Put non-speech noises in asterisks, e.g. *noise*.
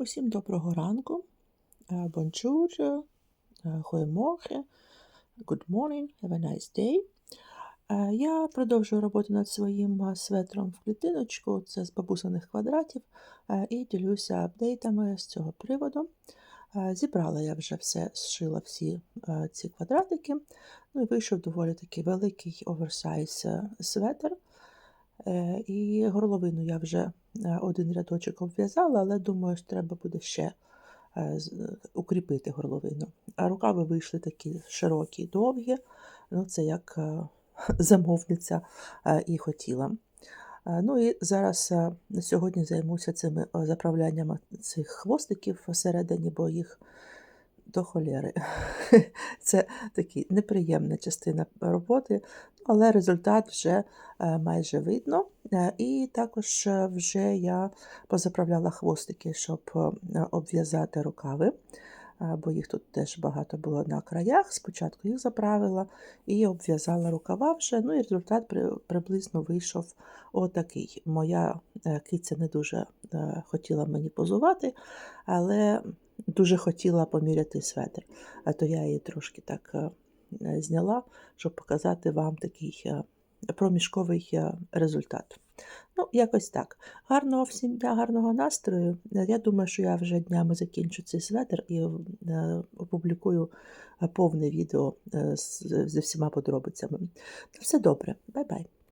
Усім доброго ранку. Бонжур, goedemorgen, good morning, have a nice day. Е, Я продовжую роботу над своїм е, светром в клітиночку, це з бабусиних квадратів, е, і ділюся апдейтами з цього приводу. Е, Зібрала я вже все, зшила всі е, ці квадратики. Ну і вийшов доволі такий великий оверсайз е, светр. Е, І горловину я вже е, один рядочок обв'язала, але думаю, що треба буде ще е, укріпити горловину. А рукави вийшли такі широкі, довгі. Ну, це як *laughs* замовниця і хотіла. Ну і зараз на сьогодні займуся цими заправляннями цих хвостиків всередині, бо їх до холєри. *laughs* Це така неприємна частина роботи, але результат вже е, майже видно. Е, І також е, вже я позаправляла хвостики, щоб обв'язати рукави, бо їх тут теж багато було на краях. Спочатку їх заправила і обв'язала рукава вже. Ну і результат приблизно вийшов отакий. Моя киця не дуже хотіла мені позувати, але дуже хотіла поміряти светр. А то я її трошки так е, е, зняла, щоб показати вам такий е, проміжковий результат. Ну, якось так. Гарного всім дня, гарного настрою. Я думаю, що я вже днями закінчу цей светр і опублікую повне відео зі всіма подробицями. Все добре, бай-бай.